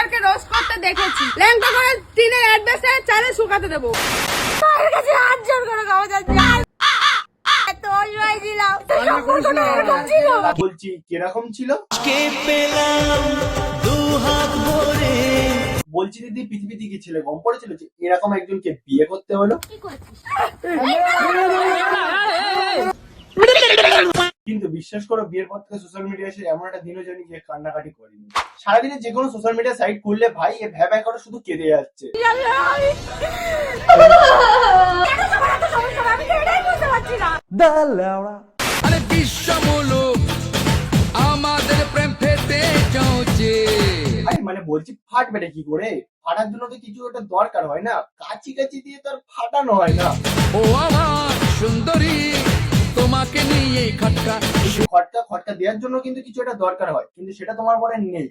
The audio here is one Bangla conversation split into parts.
রোস্টারকে রোস্ট করতে দেখেছি ল্যাংটা করে টিনের অ্যাড্রেসে চালে শুকাতে দেবো কাছে হাত জোর করে গাওয়া যাচ্ছে বলছি কীরকম ছিল বলছি দিদি পৃথিবীতে কি ছেলে কম পড়েছিল যে এরকম একজনকে বিয়ে করতে হলো কিন্তু বিশ্বাস করো বিয়ের পর থেকে সোশ্যাল মিডিয়া এসে এমন একটা দিনও জানি যে কান্নাকাটি করিনি। সারাদিনে যে কোনো সোশ্যাল মিডিয়া সাইট খুললে ভাই এ ভ্যা ভ্যা করে শুধু কেঁদে যাচ্ছে। আরে বিশ্বমূলক আমাদের প্রেম ফেটে চলছে মানে বলছি ফাটবে কি করে? ফাটার জন্য তো কিছু একটা দরকার হয় না। কাচি কাচি দিয়ে তো আর ফাটানো হয় না। ও আমার সুন্দরী তোমাকে নিয়ে খটকা। এই খটকা খটকা দেওয়ার জন্য কিন্তু কিছু একটা দরকার হয় কিন্তু সেটা তোমার পরে নেই।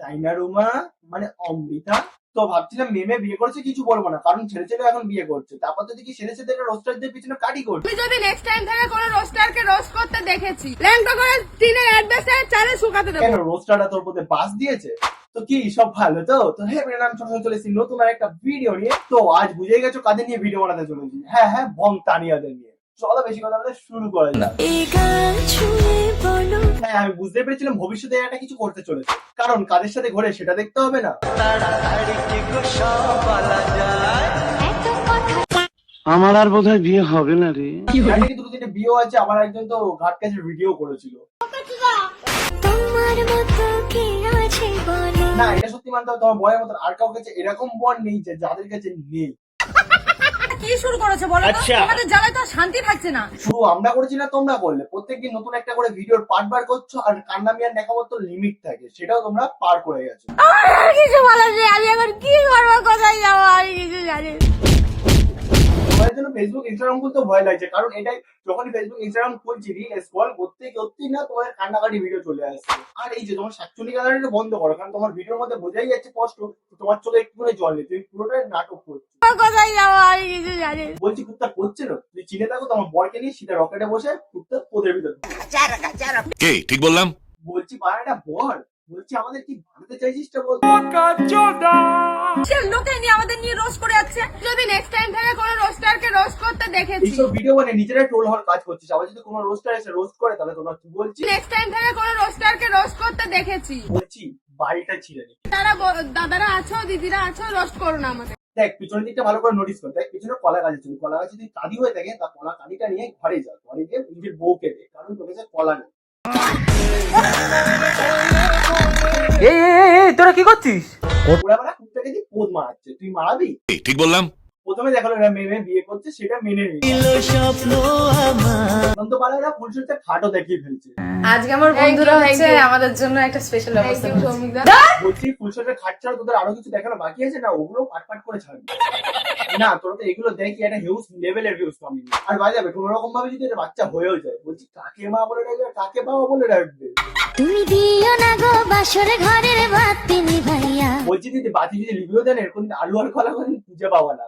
তাই না রুমা? মানে অমৃতা? তো ভাবছিলাম মেমে বিয়ে করেছে কিছু বলব না কারণ ছেলে ছেলে এখন বিয়ে করছে। তারপর তো দেখি ছেলে ছেলে রোস্টারদের পিছনে কাটি করছে। আমি যদি নেক্সট টাইম থেকে কোনো রোস্টারকে রোস্ট করতে দেখেছি ল্যাংটা করে টিনের অ্যাড্রেসে চালে শুকাতে দেবো। কেন রোস্টারটা তোর প্রতি বাস দিয়েছে? তো কি সব ভালো তো? তো হ্যাঁ মেয়ের নাম ছোট চলে এসেছি নতুন আর একটা ভিডিও নিয়ে। তো আজ বুঝে গেছো কাদের নিয়ে ভিডিও বানাতে চলেছি। হ্যাঁ হ্যাঁ বং তানিয়াদের নিয়ে। চলো বেশি কথা বলে শুরু করা যাক হ্যাঁ আমি বুঝতে পেরেছিলাম ভবিষ্যতে একটা কিছু করতে চলেছে। কারণ কাদের সাথে ঘোরে সেটা দেখতে হবে না। আমার আর বোধহয় বিয়ে হবে না রে। দুটো তিনটে বিয়ে আছে আমার একজন তো ঘাট কাছে ভিডিও করেছিল। তোমার মতো কে আছে বলো? না এটা সত্যি মানতে হবে তোমার বয়ের মতো আর কাউর কাছে এরকম বর নেই যে যাদের কাছে নেই। কি শুরু করেছে বলো তো? তোমাদের জ্বালায় তো শান্তি থাকছে না। শুরু আমরা করেছি না তোমরা করলে। প্রত্যেকদিন নতুন একটা করে ভিডিওর পার্ট বার করছ আর কান্নামিয়ার মিয়ার দেখাবার তো লিমিট থাকে সেটাও তোমরা পার করে গেছো। আমার আর কিছু বলার নেই আমি এখন কি করব কোথায় যাব আমি কিছু জানি তোমাদের জন্য ফেসবুক ইনস্টাগ্রাম খুলতে ভয় লাগছে। কারণ এটাই যখনই ফেসবুক ইনস্টাগ্রাম খুলছি রিল স্ক্রল করতে করতেই না তোমার কান্নাকাটি ভিডিও চলে আসছে। আর এই যে তোমার শাকচুলি গ্যালারিটা বন্ধ করো কারণ তোমার ভিডিওর মধ্যে বোঝাই যাচ্ছে কষ্ট তোমার চোখে একটু করে জল নেই তুমি পুরোটাই নাটক করছ। কোথায় যাব আমি কিছু জানি বলছি কুত্তা করছে না? তুমি চিনে থাকো তোমার বরকে নিয়ে সেটা রকেটে বসে কুত্তা পোদের ভিতর। কে? ঠিক বললাম? বলছি বাড়াটা বর। বলছি আমাদের কি ভারতে চাইছিস বল। সে লোকে নিয়ে আমাদের নিয়ে রোস্ট করে যাচ্ছে? যদি নেক্সট টাইম থেকে কোনো রোস্টারকে রোস্ট করতে দেখেছি। এইসব ভিডিও মানে নিজেরাই ট্রোল হওয়ার কাজ করছিস। আবার যদি কোনো রোস্টার এসে রোস্ট করে তাহলে তোমরা কি বলছি নেক্সট টাইম থেকে কোনো রোস্টারকে রোস্ট করতে দেখেছি। বলছি বাড়িটা ছিঁড়ে নি। তারা দাদারা আছো দিদিরা আছো রোস্ট করো না আমাদের দেখ পিছনের দিকটা ভালো করে নোটিস কর। দেখ পিছনে কলা গাছ আছে। কলা গাছ যদি কাঁদি হয়ে থাকে তা কলা কাঁদিটা নিয়ে ঘরে যা। ঘরে গিয়ে নিজের বউকে দে। কারণ তোর কাছে কলা নেই এই এই তোরা কি করছিস? ওরা মানে কুত্তাকে দিয়ে পোদ মারাচ্ছে তুই মারাবি? ঠিক বললাম। প্রথমে দেখাল এরা মেয়ে মেয়ে বিয়ে করছে সেটা মেনে নিল। ছিল স্বপ্ন আমার। অনন্ত পাড়া এরা খাটও দেখিয়ে ফেলছে। আজকে আমার বন্ধুরা হচ্ছে আমাদের জন্য একটা স্পেশাল ব্যবস্থা বলছি খাট ছাড়া তোদের আরও কিছু দেখানো বাকি আছে? না ওগুলো পাট পাট করে ছাড়বি। না তোরা তো এগুলো দেখি একটা হিউজ লেভেলের ভিউজ পাবি। আর বাজে যাবে কোনো রকম ভাবে যদি এটা বাচ্চা হয়েও যায় বলছি কাকে মা বলে ডাকবে কাকে বাবা বলে ডাকবে? তুমি দিও না গো। বাসর ঘরের বাতি নিভাইয়া বলছি দিদি বাতি যদি লিভিও দেন এরকম দিন আলু আর কলা করে খুঁজে পাবো না।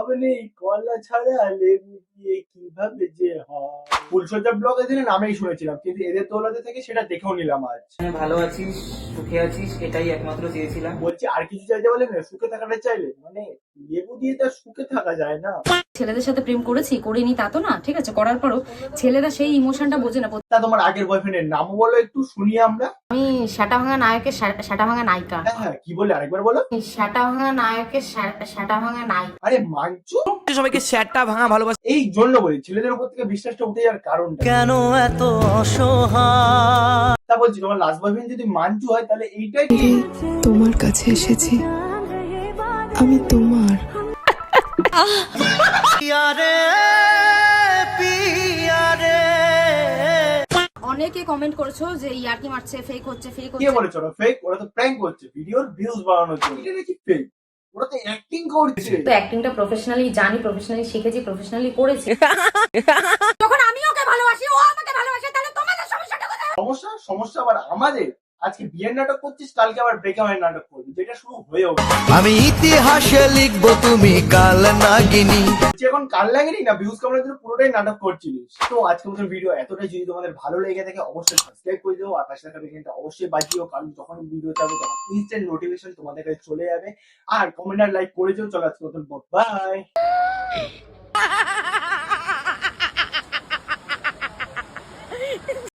ভয় লাভ নেই কলা ছাড়া লেবু দিয়ে কীভাবে যে হয়? ফুলসজ্জা ব্লগ এদের নামেই শুনেছিলাম কিন্তু এদের তোলাতে থেকে সেটা দেখেও নিলাম আজ। মানে ভালো আছিস সুখে আছিস এটাই একমাত্র চেয়েছিলাম। বলছি আর কিছু চাইতে বলে না সুখে থাকাটা চাইলে? মানে লেবু দিয়ে তো আর সুখে থাকা যায় না। ছেলেদের সাথে প্রেম করেছি করিনি তা তো না ঠিক আছে করার পরও ছেলেরা সেই ইমোশনটা বোঝে না। তা তোমার আগের বয়ফ্রেন্ডের নামও বলো একটু শুনি আমরা। আমি সাটা ভাঙা নায়কের সাটা ভাঙা নায়িকা। হ্যাঁ হ্যাঁ কি বলে? আরেকবার বলো। সাটা ভাঙা নায়কের সাটা ভাঙা নায়িকা। আরে মানছো সবাইকে স্যারটা ভাঙা ভালোবাসা এই জন্য বলি ছেলেদের উপর থেকে বিশ্বাসটা উঠে যাওয়ার কারণটা। কেন এত অসহায়? তা বলছি তোমার লাস্ট বয়ফ্রেন্ড যদি মানচু হয় তাহলে এইটাই। তোমার কাছে এসেছি। আমি তোমার। পিয়ারে অনেকে কমেন্ট করছ যে ইয়ার্কি মারছে? ফেক হচ্ছে ফেক কে হচ্ছে? বলেছ ওরা? ফেক ওরা তো প্র্যাঙ্ক করছে। ভিডিওর ভিউজ বাড়ানোর জন্য। এটা নাকি ফেক ওরা তো অ্যাক্টিং করছে। তো অ্যাক্টিংটা প্রফেশনালি জানি প্রফেশনালি শিখেছি প্রফেশনালি করেছি। যখন আমি ওকে ভালোবাসি ও আমাকে ভালোবাসে তাহলে তোমাদের সমস্যাটা কোথায়? সমস্যা সমস্যা আবার আমাদের। আজকে বিয়ের নাটক করছিস কালকে আবার ব্রেকআপের নাটক করবি এটা শুরু হয়েও গেছে আমি ইতিহাসে লিখব তুমি কাল নাগিনী। তুই এখন কাল লাগেনি না ভিউজ কামানোর জন্য পুরোটাই নাটক করছিলিস? তো আজকে মতন ভিডিও এতটাই যদি তোমাদের ভালো লেগে থাকে অবশ্যই সাবস্ক্রাইব করে দিও আর পাশে থাকা বেলটা অবশ্যই বাজিও কারণ যখন ভিডিও চাবো তখন ইনস্ট্যান্ট নোটিফিকেশন তোমাদের কাছে চলে যাবে। আর কমেন্ট আর লাইক করে দিও চলো আজকে মতন বাই